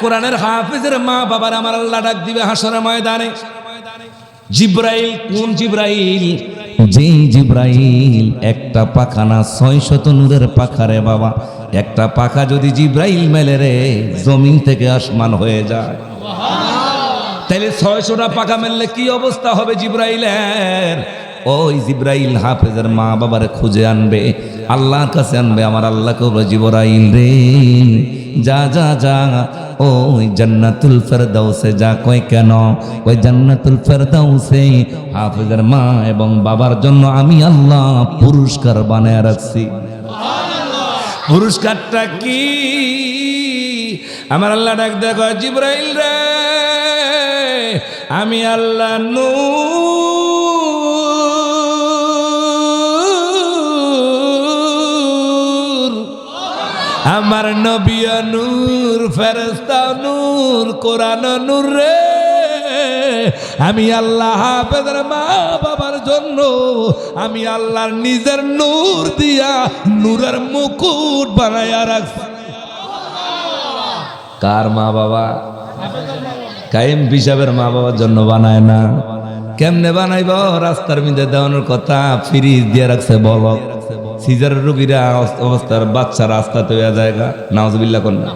কোরআনের হাফিজের মা বাবার আমার আল্লাহ ডাক দিবে হাসরের ময়দানে। জিব্রাইল, কোন জিব্রাইল? যেই জিব্রাইল, একটা পাখা না ছয় শত নূরের পাখা রে বাবা। একটা পাখা যদি জিব্রাইল মেলে রে, জমিন থেকে আসমান হয়ে যায়। তাইলে ছয়শোটা পাখা মেললে কি অবস্থা হবে জিব্রাইলের? ওই জিব্রাইল হাফেজের মা বাবারে খুঁজে আনবে। আল্লাহর কাছে আনবে, আমার আল্লাহকে বলবে জিব্রাইল রে। যা যা যা, ওই জান্নাতুল ফেরদাউসে যা কয় কেন? ওই জান্নাতুল ফেরদাউসে হাফেজের মা এবং বাবার জন্য আমি আল্লাহ পুরস্কার বানায় রাখছি। পুরস্কারটা কি? আমার আল্লাহ ডাক দেখো জিব্রাইল রে, আমি আল্লাহ নূর আমার নবিয়া নূর ফেরেস্তা নূর, কোরআন নূর রে। আমি আল্লাহ হাফেজের মা বাবার জন্য, আমি আল্লাহর নিজের নূর দিয়া নূরের মুকুট বানাইয়া রাখছি। কার মা বাবা? কায়েম হিসাবের মা বাবার জন্য বানায় না। কেমনে বানাইব? রাস্তার মধ্যে দেওয়ানোর কথা, ফ্রিজ দিয়ে রাখছে বলক। সিজার রোগীরা অবস্থার বাচ্চা রাস্তা তৈয়া জায়গা নাওজবিল্লা কন্যা।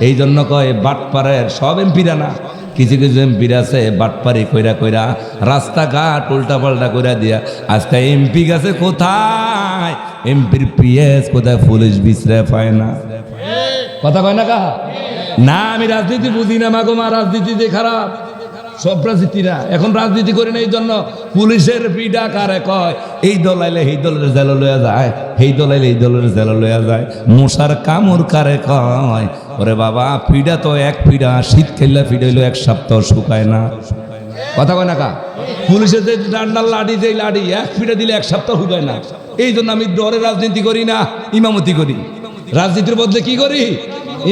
এই জন্য কয় বাটপাড়ের সব এমপিরা না। কিছু কিছু এমপির আছে বাটপারি কইরা কইরা রাস্তাঘাট উল্টা পাল্টা কইরা দিয়া। আজকে এমপি গেছে কোথায়? এমপির পিএস কোথায়? পুলিশ বিশ্রে পায় না। কথা কয় না কাহা? না আমি রাজনীতি বুঝি না মাগো মা রাজনীতি যে খারাপ। সব রাজনীতিরা। এখন রাজনীতি করি না এই জন্য পুলিশের পিডা কারে কয়? এই দল আইলে এই দলের জেল লইয়া যায় এই দল আইলে এই দলের জেল লইয়া যায়। মশার কামড় কারে কয়? ওরে বাবা, পিডা তো এক পিডা, শীত খেললে পিডা হইল এক সপ্তাহ শুকায় না। কথা কয় না কা? পুলিশের যে ডান্ডার লাঠি যে লাঠি এক পিঠে দিলে এক সপ্তাহ হুকায় না। এই জন্য আমি ডরে রাজনীতি করি না, ইমামতি করি। রাজনীতির বদলে কি করি?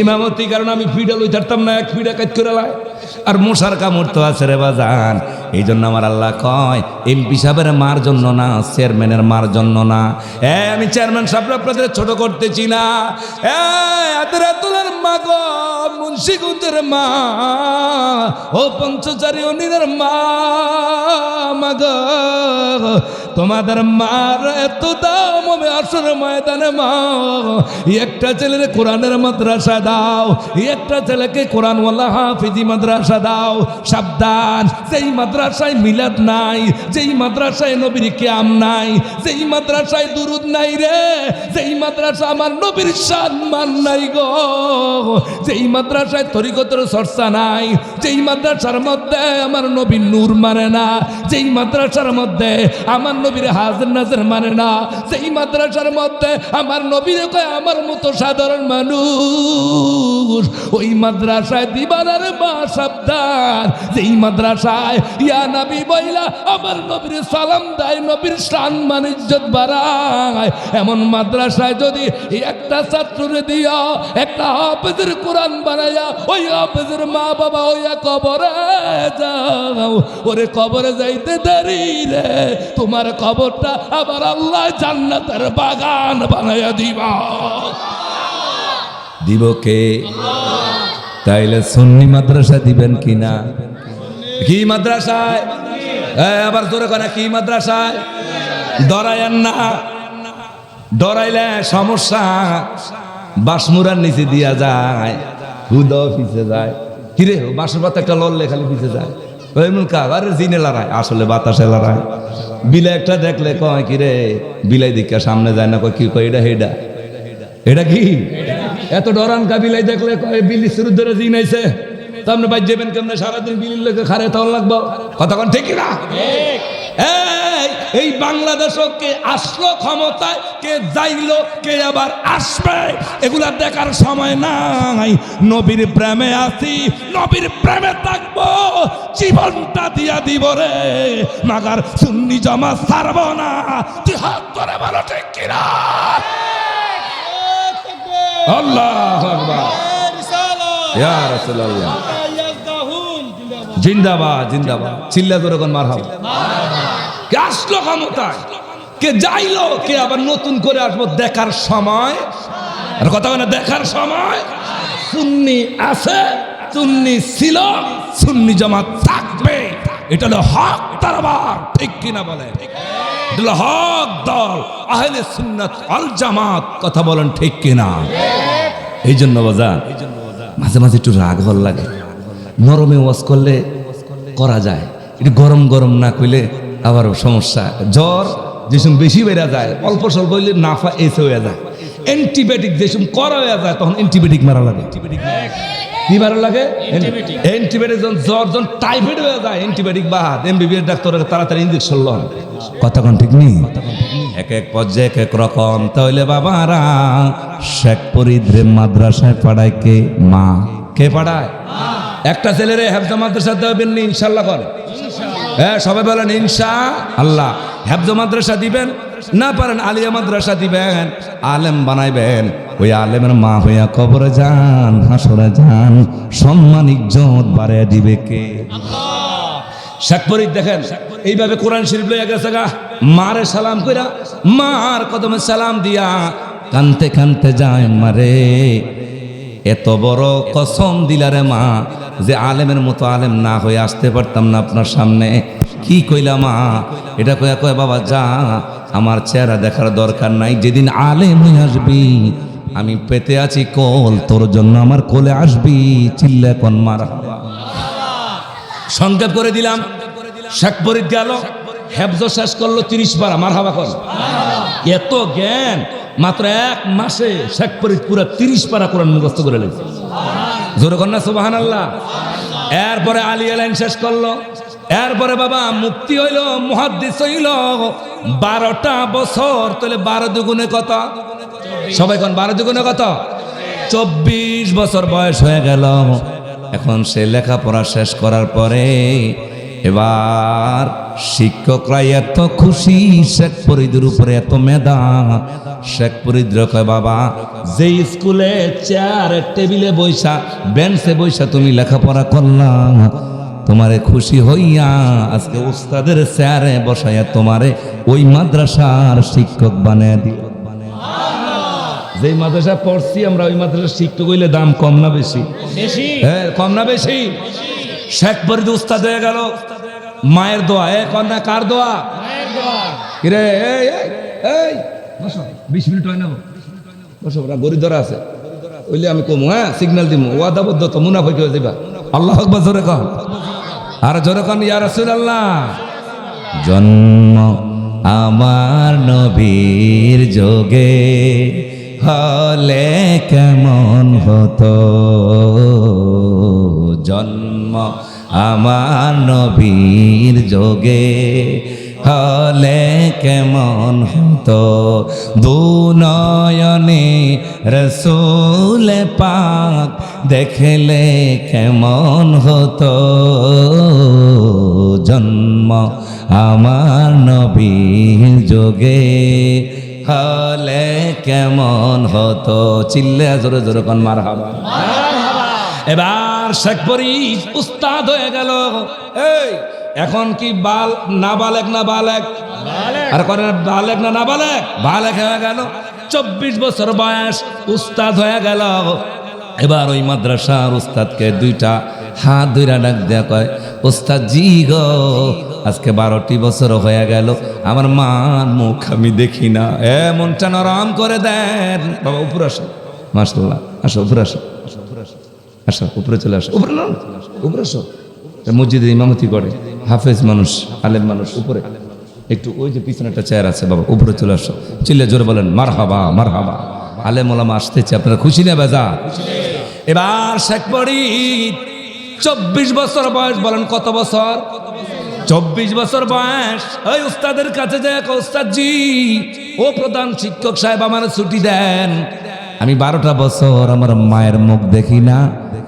ইমামতি, কারণ আমি ফিডা লই থাকতাম না, এক ফিডা কাজ করে লাই। আর মশার কামড় তো আছে রে বাজান। এই জন্য আমার আল্লাহ কয় এমপি সাহেবের মার জন্য না, চেয়ারম্যানের মার জন্য না। এ, আমি চেয়ারম্যান সাহেব আপনাদের ছোট করতেছি না। আদরাতুলের মা গো মুন্সিগুন্দের মা, ও পঞ্চচারী অনিদের মা, মাগ। তোমাদের মার এত দাম হবে আসর ময়দানে, মা। একটা ছেলের কোরআনের মাদ্রাসা দাও, একটা ছেলেকে কোরআনওয়ালা হাফিজি মাদ্রাসা দাও। সাবধান সেই মাদ্রাসায় মিলাদ নাই, যেই মাদ্রাসায় নবীর কেয়াম নাই, যেই মাদ্রাসায় দুরুদ নাই রে, যেই মাদ্রাসা আমার নবীর সম্মান নাই গো। যেই মাদ্রাসায় তরিকতের চর্চা নাই, যেই মাদ্রাসার মধ্যে আমার নবীর নূর মানে না, যেই মাদ্রাসার মধ্যে আমার নবীর হাজার নাজার মানে না। যেই মাদ্রাসার মধ্যে আমার নবীর কয়, আমার মতো সাধারণ মানুষ। ওই মাদ্রাসায় দিবানার মা সাবধান। যেই মাদ্রাসায়, ইয়া নবী বইলা, আমার নবীর সালাম দেয়, নবীর সম্মান ইজ্জত বাড়ায়। এমন মাদ্রাসায় যদি একটা ছাত্ররে দিয়া, একটা হাফেজের কোরআন বানাইয়া ওই হাফেজের মা বাবা ওইয়া কবরে যাও। ওরে কবরে যাইতে দেরি রে। তোমার কবরটা আবার আল্লাহ জান্নাতের বাগান বানাইয়া দিবা। দিব কে? তাইলে সুন্নি মাদ্রাসা দিবেন কিনা? কি মাদ্রাসায়? আবার জোরে করে কি মাদ্রাসায়? ডরায়েন না। ডরাইলে সমস্যা। বাসমুরার নিচে দিয়া যায়, হুদ পিছে যায়। কিরে, বাঁশের পাতা একটা লড়লে খালি পিছে যায়। ওই মুলকা, আরে জিনে লড়ায় আসলে বাতাসে লড়ায় বিলে একটা দেখলে কয়, কি রে, বিলাই দিকা সামনে যায় না, কয়, কি, কয়, এটা, হেডা? এটা কি? এত ডরান কা বিলাই দেখলে কয়, বিলি শুরু ধরে জিন আইছে। তো আপনি বাইর যাবেন কেমনে? সারাদিন বিলির লোকে খারে তখন লাগবো। কতক্ষণ ঠিক না? এই বাংলাদেশ কে আসলো ক্ষমতায়, কে যাইলো, কে আবার আসবে, এগুলা দেখার সময় নাই। নবীর প্রেমে আসি নবীর প্রেমে থাকব, জীবনটা দিয়া দিব রে। মাগার সুন্নি জমা ছাড়ব না তুই হাত ধরে ভালো ঠিক কিনা? আল্লাহ জিন্দাবাদ জিন্দাবাদ। চিল্লা ধরে কোন মার কে আসলো ক্ষমতায়? কে যাইলো? কে আবার নতুন করে আসব? দেখার সময়? আর কথা বলে দেখার সময়? সুন্নি আছে, সুন্নি ছিল, সুন্নি জামাত থাকবে। এটা হলো হক দরবার ঠিক কিনা বলে? এটা হলো হক দল, আহলে সুন্নাত আল জামাত, কথা বলেন ঠিক কিনা? এই জন্য বাজার মাঝে মাঝে একটু রাগ ভালো লাগে। নরমে ওয়াজ করলে করা যায়, একটু গরম গরম না কইলে আবার সমস্যা। জ্বর যেসব বেশি বেড়া যায়, অল্প স্বল্প হইলে নাফা এসে হয়ে যায়। অ্যান্টিবায়োটিক যেসব করা হয়ে যায়, তখন অ্যান্টিবায়োটিক মারা লাগে। কি মারা লাগে? অ্যান্টিবায়োটিক যখন জ্বর, যখন টাইফয়েড হয়ে যায় অ্যান্টিবায়োটিক বাদ। এমবিবিএস ডাক্তার তাড়াতাড়ি ইঞ্জেকশন লন। কথা ঠিক নেই? এক এক পর্যায়ে এক এক রকম। তাহলে বাবারা, শেখ পরিদ্রে মাদ্রাসায় পাড়ায় কে? মা। কে পাড়ায়? একটা ছেলেরে হেফজা মাদ্রাসা দেবেন ইনশাল্লাহ করে। হ্যাঁ সবাই বলেন, ইনশা আল্লাহ। হেফজ মাদ্রাসা দিবেন? না পারেন, আলিয়া মাদ্রাসা দিবেন, আলেম বানাইবেন। ওই আলেমের মা হইয়া কবরে যান, হাসরে যান, সম্মান, ইজ্জত বাড়ায় দিবে কে? শেখ ফরিদ দেখেন, এইভাবে কোরআন শরীফ লইয়া গেছে গা। মারে সালাম কইরা, মার কদমে সালাম দিয়া কানতে কানতে যায় মারে। এত বড় কসম দিলারে মা যে আলেমের মতো আলেম না হয়ে আসতে পারতাম না আপনার সামনে। কি কইলা মা? এটা কয়া কয়, বাবা যা, আমার চেহারা দেখার দরকার নাই, যেদিন আলেম হয়ে আসবি, আমি পেতে আছি কল, তোর জন্য আমার কোলে আসবি, চিল্লা কন মার সংক্ষেপ করে দিলাম, শেখ ফরিদ গেল, হেফজ শেষ করল তিরিশ পারা, মার হাবা কর এত জ্ঞান, মাত্র এক মাসে শেখ ফরিদ পুরা তিরিশ পারা কোরআন মুখস্থ করে লেগেছে জোরে কন্যা সুবাহান আল্লাহ এরপরে আলী আলাইন শেষ করল। এরপরে বাবা, মুক্তি হইল মহাদিস হইল। বারোটা বছর, তাহলে বারো দুগুণে কত? সবাই কোন, বারো দুগুণে কত? চব্বিশ বছর বয়স হয়ে গেল। এখন সে লেখাপড়া শেষ করার পরে এবার শিক্ষকরা এত খুশি শেখ ফরিদের উপরে এত মেধা। শেখ ফরিদ্র কয় বাবা যে স্কুলে চেয়ার টেবিলে বৈশা বেঞ্চে বৈশা তুমি লেখাপড়া করলাম তোমারে খুশি হইয়া আজকে উস্তাদের চেয়ারে বসাইয়া তোমারে ওই মাদ্রাসার শিক্ষক বানিয়ে দিল। যেই মাদ্রাসা পড়ছি আমরা ওই মাদ্রাসার শিক্ষক হইলে দাম কম না বেশি? বেশি। হ্যাঁ কম না বেশি? শেখ ফরিদ উস্তাদ হয়ে গেল। মায়ের দোয়া এ কন্যা কার দোয়া? কিরে এই বিশ মিনিট হয় না বসো ওরা গরিব ধরা আছে। ওইলে আমি কমু হ্যাঁ সিগন্যাল দিমু। ওয়াদাবদ্ধ তো মুনাফিক হয়ে যাবা আল্লাহ আকবার জোরে কন। আর জোরে কন ইয়া রাসূলুল্লাহ। জন্ম আমার নবীর যোগে হলে কেমন হতো? জন্ম আমার নবীর যোগে হলে কেমন হতো? দুনয়নে রসুল পাক দেখলে কেমন হতো? জন্ম আমার নবীর যোগে হলে কেমন হতো? চিল্লে জোরে জোরে কন মার হাবা এবার শেখ ফরিদ উস্তাদ হয়ে গেল। এই এখন কি বাল না বালেক না বালেক? আর করে বালেক না না বালেক বালেক হয়ে গেল। চব্বিশ বছর বয়স উস্তাদ হয়ে গেল। এবার ওই মাদ্রাসার উস্তাদকে দুইটা হাত দুইটা ডাক দেয়া কয় উস্তাদ জি গো আজকে বারোটি বছর হয়ে গেল। আমার মার মুখ আমি দেখি না। এ মনটা নরম করে দেন। বাবা উপরে আসো। মাসাল্লাহ আসো উপরে আসো। আসো, উপরে চলে আসো। উপরে না উপরে আসো। মসজিদে ইমামতি করে, হাফেজ মানুষ, আলেম মানুষ, উপরে। একটু ওই যে পিছনে একটা চেয়ার আছে, বাবা, উপরে চলে আসো। চিল্লে জোরে বলেন মার হাবা মার হাবা আলেম ওলামা আসতেছে, আপনারা খুশি না বেজা এবার শেখ পড়ি চব্বিশ বছর বয়স, বলেন কত বছর? চব্বিশ বছর বয়স। ওই উস্তাদের কাছে যায় উস্তাদ জি ও প্রধান শিক্ষক সাহেব, আমার ছুটি দেন। আমি বারোটা বছর আমার মায়ের মুখ দেখি না।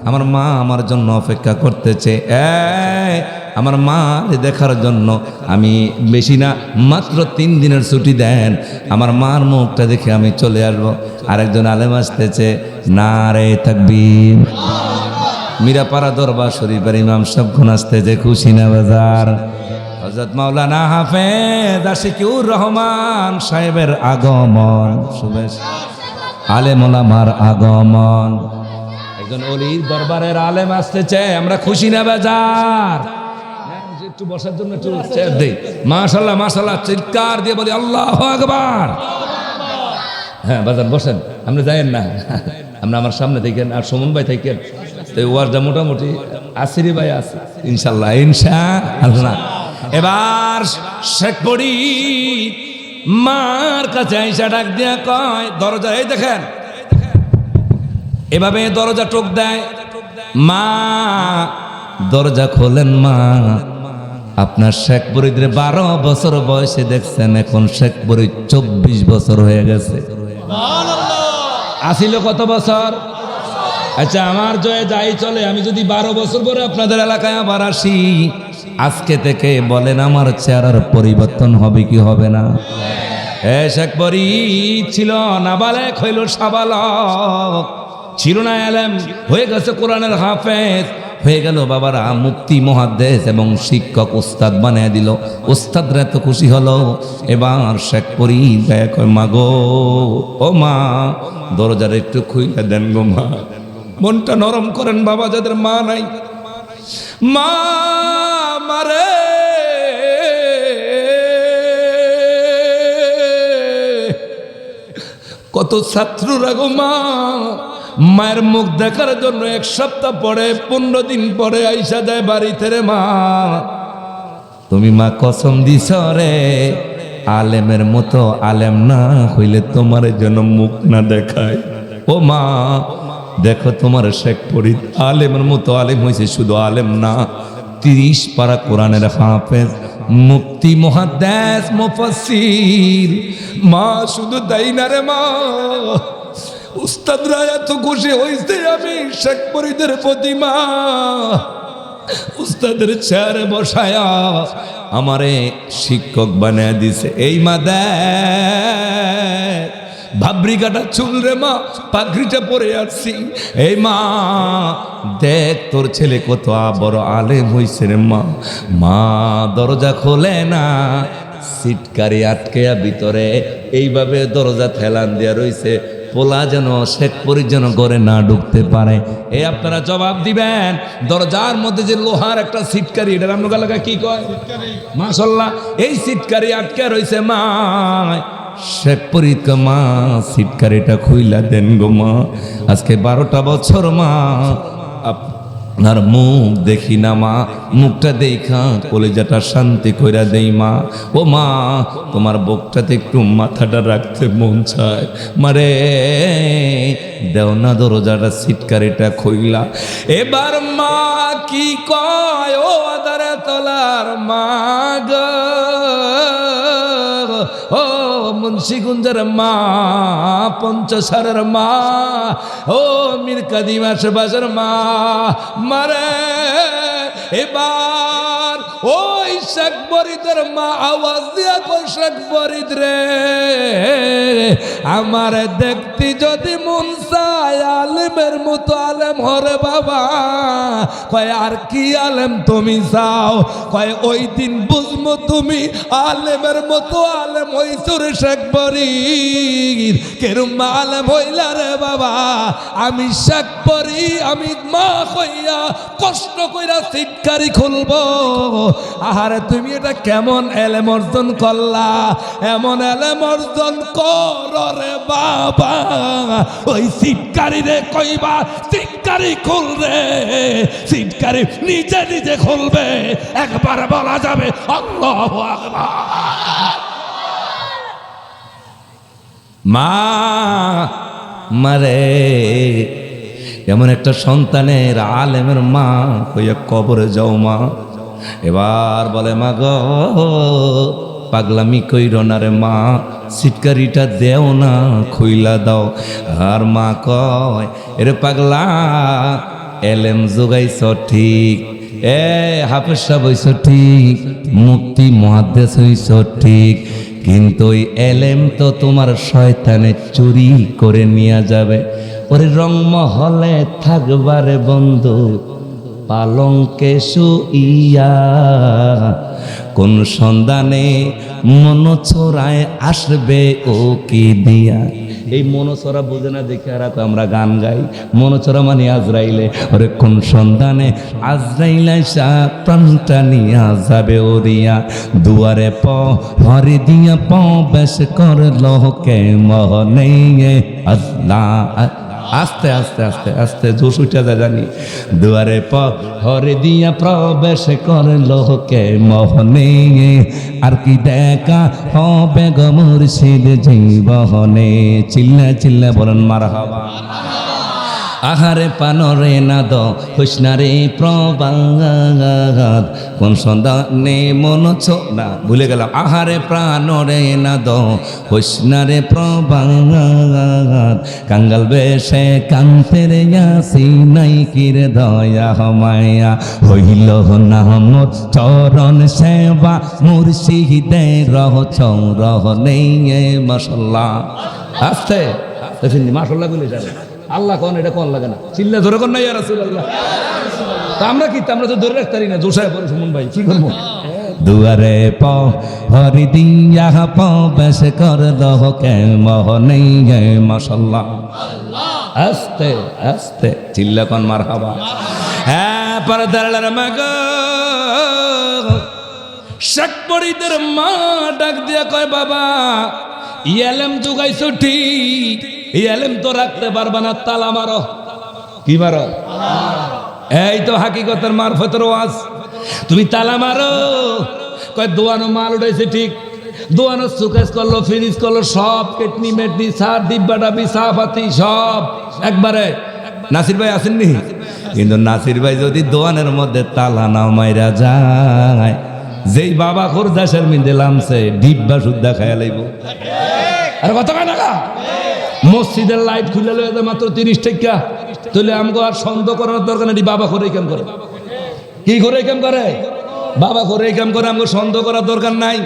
আমার মা আমার জন্য অপেক্ষা করতেছে। আমার মা দেখার জন্য আমি বেশি না, মাত্র তিন দিনের ছুটি দেন। আমার মার মুখটা দেখে আমি চলে আসব। আরেকজন আলেম আসতেছে, না রে থাকবি মিরাপাড়া দরবার শরীফের ইমাম সব সবক্ষণ আসতেছে, খুশি না বাজার? হজরত মাওলানা হাফেজ আশিকুর রহমান সাহেবের আগমন। শুভেচ্ছা। আলেম ওলামার আগমন। একজন অলির দরবারের আলেম আসতেছে, আমরা খুশি না বাজার। একটু বসার জন্য একটু চেয়ার দেই। মাশাল্লাহ মাশাল্লাহ চিৎকার দিয়ে বলি, আল্লাহ আকবার। হ্যাঁ বাজার, বসেন, আপনি যায়েন না। আমরা আমার সামনে থাকেন আর সুমন ভাই থাকেন। তো ওয়ার্ডটা মোটামুটি আসিরি ভাই আছে ইনশাল্লাহ ইনশা আল্লাহ এবার শেখ পড়ি মার কাছে আইসা ডাক দিয়া কয় দরজা এই দেখেন। এভাবে দরজা টোক দেয়। মা, দরজা খোলেন মা। আপনার শেখ বরিদের বারো বছর বয়সে দেখছেন, এখন শেখ বরি চব্বিশ বছর হয়ে গেছে। আসিল কত বছর? আচ্ছা আমার জয়ে যাই চলে, আমি যদি বারো বছর পরে আপনাদের এলাকায় আবার আসি, আজকে থেকে বলেন আমার চেহারার পরিবর্তন হবে কি হবে না? শেখ বরি ছিল নাবালেক হইল সাবালক। ছিল না হয়ে গেছে কোরআনের হাফেজ। হয়ে গেল বাবারা মুক্তি মহাদেশ এবং শিক্ষক উস্তাদ বানিয়ে দিল। উস্তাদরা এত খুশি হলো। এবার শেখ পরি দেখ মাগো, ও মা, দরজার একটু খুইলে দেন গো মা। মনটা নরম করেন বাবা, যাদের মা নাই। মা মারে কত ছাত্ররা গো মা। মায়ের মুখ দেখার জন্য এক সপ্তাহ পরে, পনেরো দিন পরে আইসা দেয় বাড়িতে রে মা। তুমি মা কসম দিছ রে, আলেমের মতো আলেম না হইলে তোমার জন্য মুখ না দেখায়। ও মা, দেখো তোমার শেখ ফরিদ, আলেমের মতো আলেম হয়েছে শুধু আলেম না, তিরিশ পারা কোরআনের হাফেজ মুক্তি মহাদ্যাস মুফাসসির। মা, শুধু তাই না রে মা? উস্তাদরা এত খুশি হয়েছে আমি শেখ ফরিদের প্রতি মা উস্তাদের চেয়ারে বসায়া আমারে শিক্ষক বানায় দিছে। এই মা দেখ ভাবরি কাটা চুল রে মা পাখরিটা পরে আসছি এই মা, দেখ তোর ছেলে কত বড় আলেম হইছে রে মা। মা দরজা খোলে না সিটকারি আটকেয়া ভিতরে। এইভাবে দরজা ঠেলান দেয়া রইছে। পোলা যেন শেখপুরি যেন ঘরে না ঢুকতে পারে। এ আপনারা জবাব দিবেন দরজার মধ্যে যে লোহার একটা সিটকারি এটা রামনগর এলাকায় কি কয়? মাসাল্লাহ এই সিটকারি আটকে রয়েছে মা শেখপুরি মা সিটকারিটা খুইলা দেন গো মা। আজকে বারোটা বছর মা আপনার মুখ দেখি না মা, মুখটা দেখা, কলেজাটা শান্তি কইরা দেই মা। ও মা, তোমার বুকটাতে একটু মাথাটা রাখতে মন চায়। মারে দেও না দরজাটা সিটকারিটা খইলা। এবার মা কি কয়, ও আদারে তলার মা গো, ও মুন্সিগুঞ্জের মা, পঞ্চসারের মা, ও মীর কাদিমাস বাজার মা, মারে, এবার ওই শেখ বরিদের মা, আওয়াজ দিয়া কই শেখ বরিদ আমার দেখতে যদি মন চায় আলেমের মতো আলেম হরে বাবা। কয়, আর কি আলেম তুমি চাও? কয়, ওই দিন বুঝব তুমি আলেমের মতো আলেম হইছো রে শেখ বরিদ কেরম আলেম হইলা রে বাবা? আমি শেখ বরি আমি মা কইয়া কষ্ট কইরা সিটকারি খুলব। আহারে, তুমি এটা কেমন এলেম অর্জন করলা? এমন এলেম অর্জন কর রে বাবা। ওই সিটকারি রে কইবা সিটকারি খুল রে। সিটকারি নিজে নিজে খুলবে, একবার বলা যাবে, আল্লাহ মা মারে, এমন একটা সন্তানের আলেমের মা হইয়া কবরে যাও মা। এবার বলে, মা গো, পাগলামি কইর না রে মা সিটকারিটা দেও না, খুইলা দাও। আর মা কয়, এরে পাগলা এলেম যোগাইছ ঠিক। এ হাফেজ সাহেব হইছ ঠিক মুক্তি মহাদেশ হইছ ঠিক। কিন্তু ওই এলেম তো তোমার শয়তানে চুরি করে নিয়ে যাবে। ওরে রংমহলে থাকবারে বন্ধু, পালঙ্কে শুইয়া। কোন সন্ধানে মন ছোড়ায় আসবে ও কি দিয়া? এই মনোচরা বোঝে না দেখে আর আমরা গান গাই। মনোচরা মানে আজরাইলে। ওরে কোন সন্ধানে আজরাইলে প্রাণটা নিয়া যাবে ওরিয়া দুয়ারে প, হরে দিয়া প, বেশ কর লোকে মহনে আল্লাহ আস্তে আস্তে আস্তে আস্তে জোশ উঠে যায় জানি। দুয়ারে পরে দিয়া প্রবেশ করে লোকে মোহনে। আর কি দেখা হবে গমুর মুর্শিদ জীবনে? চিল্লা চিল্লা বলেন মার হবা আহারে পানরে নাদ, হুসনারে প্রবাদ কোন সন্ধানে মন না ভুলে গেলাম। আহারে প্রাণরে নাদ, হুসনারে প্রবাদ কাঙ্গাল বেশে কান্তের আসি নাই কিরে দয়া হমায়া হইল না মোর চরণ সেবা মুর্শিদে রহ রহ নেই মশাল্লাহ। আস্তে মাসাল্লাহ বলে যাবে। আল্লাহ কোন এটা কোন লাগে না? চিল্লা ধরে কন না ইয়া রাসূলুল্লাহ। তা আমরা কি? আমরা তো ধরে রাখতে পারি না জোসায় পড়ে সুমন ভাই কি করব? দুয়ারে প হরি দিয়া প বেশ কর দহ কে মোহনে মাশাল্লাহ। আস্তে আস্তে চিল্লা কন মার হাবা হ্যাঁ পরে দাঁড়ালার মাগ। শেখ পরিদের মা ডাক দিয়া কয় বাবা ইয়ালেম জুগাইছো ঠিক এই এলেম তো রাখতে পারবা না, তালা মারো। কি মারো? এই তো হাকিকতের মারফতের ওয়াজ। তুমি তালা মারো। কয়, দোয়ানো মাল উঠেছে ঠিক। দোয়ানো সুকেশ করল, ফিনিশ করল, সব কেটনি মেটনি, সার ডিব্বা ডাবি সাফাতি সব। একবারে। নাসির ভাই আসেননি? কিন্তু নাসির ভাই যদি দোয়ানের মধ্যে তালা না মাইরা যায়, যেই বাবা খোর দেশের মিন্দে লামছে, ডিব্বা সুদ্ধা খায়া লাইব। আর কত টাকা মসজিদের লাইট খুলে লয়ে মাত্র তিরিশ টাকা। তাহলে আমাকে আর সন্দেহ করার দরকার নেই, বাবা করে কাম করে। কি করে কাম করে? বাবা করে কাম করে আমাকে সন্দেহ করার দরকার নাই।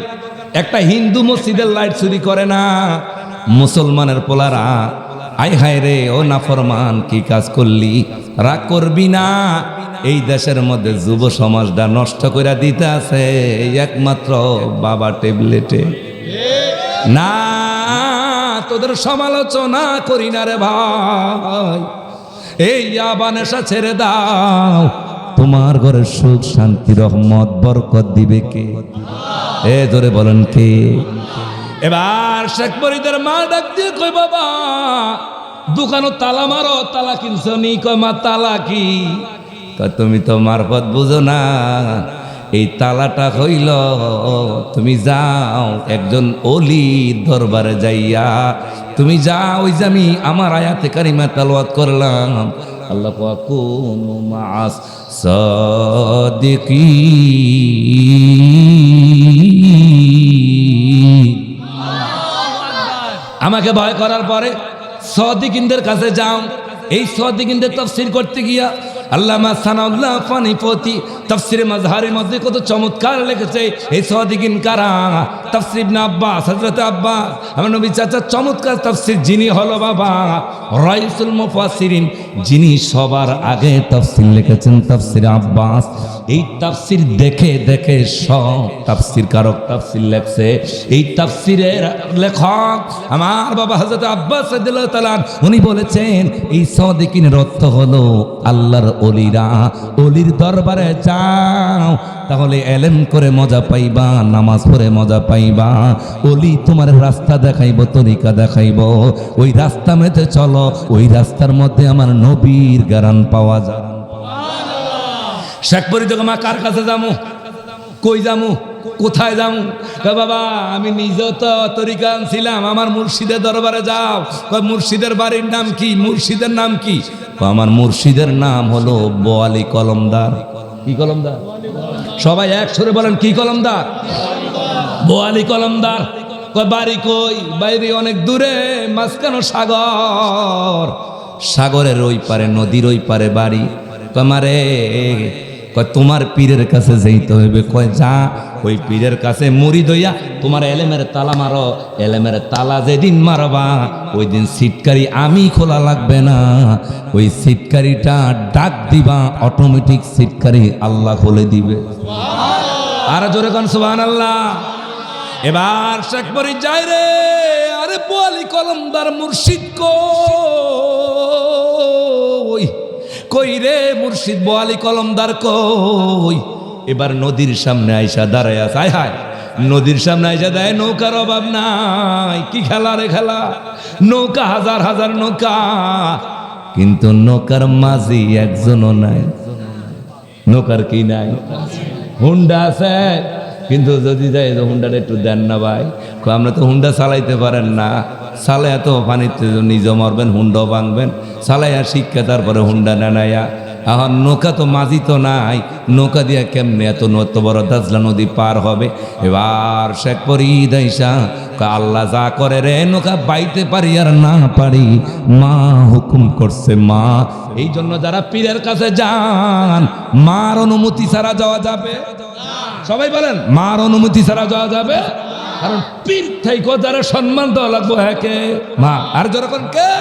একটা হিন্দু মসজিদের লাইট চুরি করে না। মুসলমানের পোলারা আই হায় রে, ও নাফরমান, কি কাজ করলি? রাগ করবি না। এই দেশের মধ্যে যুব সমাজটা নষ্ট করে দিতে আছে একমাত্র বাবা টেবলেটে। না। তোদের সমালোচনা করি না রে ভাই। এই আবানেশা ছেড়ে দাও। তোমার ঘরে সুখ, শান্তি, রহমত, বরকত দিবে কে? এ ধরে বলেন কে? এবার শেখ মরিদের মা ডাক দিয়ে কই বাবা দোকানও তালা মারো, তালা কিনছো নি? কয়, মা, তালা কি? তুমি তো মারফত বুঝো না। এই তালাটা হইল, তুমি যাও একজন অলি দরবারে যাইয়া, তুমি যাও ওই যে আমি আমার আয়াতে কারিমা তালওয়াত করলাম। আল্লাহ কোন মাস সদিকি আমাকে ভয় করার পরে সদিকিনদের কাছে যাও। এই সদিকিনদের তফসির করতে গিয়া আল্লামা সানাউল্লাহ ফানিপতি তফসিরে মাজহারের মধ্যে কত চমৎকার লিখেছে, এই সদিকিন কারা? তফসির ইবনে আব্বাস আব্বাস, আমার নবী চাচা চমৎকার তফসির, যিনি হলো বাবা যিনি সবার আগে তফসির লিখেছেন, তফসির আব্বাস। এই তাফসির দেখে দেখে সব তাফসির কারক তাফসির লেখছে। এই তাফসিরের লেখক আমার বাবা হযরত আব্বাস উনি বলেছেন, এই সদিকিনের অর্থ হলো আল্লাহর অলিরা। অলির দরবারে যাও, তাহলে এলেম করে মজা পাইবা, নামাজ পড়ে মজা পাইবা। অলি তোমার রাস্তা দেখাইব, তরিকা দেখাইব। ওই রাস্তা মেতে চলো, ওই রাস্তার মধ্যে আমার নবীর গারান পাওয়া যায়। শেখ পরিচয় মা, কার কাছে যামু? কই যামু? কোথায় কয়, বাবা, আমি নিজেও তো তরিকা আনছিলাম, আমার মুর্শিদের দরবারে যাও। মুর্শিদের বাড়ির নাম কি? মুর্শিদের নাম কি? আমার মুর্শিদের নাম হলো বোয়ালি কলমদার। কি কলমদার? সবাই এক সুরে বলেন, কি কলমদার? বোয়ালি কলমদার। বাড়ি কই? বাইরে অনেক দূরে, মাঝখানো সাগর। সাগরের ওই পারে, নদীর ওই পারে বাড়ি। কমারে তোমার পীরের কাছে যেতে হইবে। কয়, যা, ওই পীরের কাছে মুড়ি দইয়া তোমার এলেমের তালা মারো, এলেমের তালা যেদিন মারবা ওই দিন সিটকারি আমি খোলা লাগবে না। ওই সিটকারিটা ডাক দিবা অটোমেটিক সিটকারি আল্লাহ খুলে দিবে। আর জোরে কন সুবহান আল্লাহ এবার শেখ পরি যাই রে, আর বোয়ালি কলমদার মুর্শিদ কই? কই রে মুর্শিদ বোয়ালি কলমদার কই? এবার নদীর সামনে আইসা দাঁড়ায় আছে। হায়, নদীর সামনে আইসা দেয় নৌকার অভাব নাই। কি খেলা রে খেলা? নৌকা, হাজার হাজার নৌকা। কিন্তু নৌকার মাঝি একজনও নাই। নৌকার কি নাই? হুন্ডা আছে। কিন্তু যদি যাই হুন্ডাটা একটু দেন না ভাই। আমরা তো হুন্ডা চালাইতে পারেন না। চালাইয়া তো পানিতে নিজে মরবেন, হুন্ডাও ভাঙবেন। চালাইয়া শিক্ষা, তারপরে হুন্ডা নেনাইয়া এখন নৌকা তো মাঝি তো নাই। নৌকা দিয়া কেমনে এত এত বড় দাজলা নদী পার হবে? এবার শেখ পরি দাইসা আল্লাহ যা করে রে, নৌকা বাইতে পারি আর না পারি। মা হুকুম করছে, মা। এই জন্য যারা পীরের কাছে যান, মার অনুমতি ছাড়া যাওয়া যাবে? সবাই বলেন, মার অনুমতি ছাড়া যাওয়া যাবে? কারণ পীর থেকে যারা সম্মান দেওয়া লাগবো হ্যাকে মা, আর যখন কে?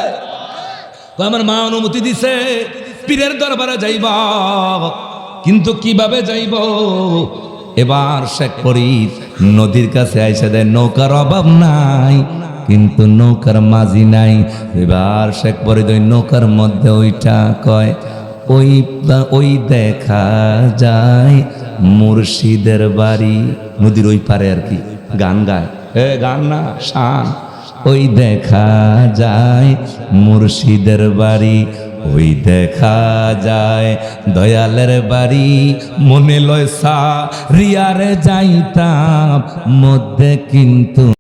আমার মা অনুমতি দিছে, পীরের দরবারে যাইব। কিন্তু কীভাবে যাইব? এবার শেখ ফরিদ নদীর কাছে আইসা দেয়, নৌকার অভাব নাই, কিন্তু নৌকার মাঝি নাই। এবার শেখ ফরিদ ওই নৌকার মধ্যে ওইটা কয়, ওই ওই দেখা যায় মুর্শিদের বাড়ি। নদীর ওই পারে আর কি। গান গায়। এ গান না, শান। ওই দেখা যায় মুর্শিদের বাড়ি, ওই দেখা যায় দয়ালের বাড়ি। মনে লয় সা রিয়ারে যাইতাম, মধ্যে কিন্তু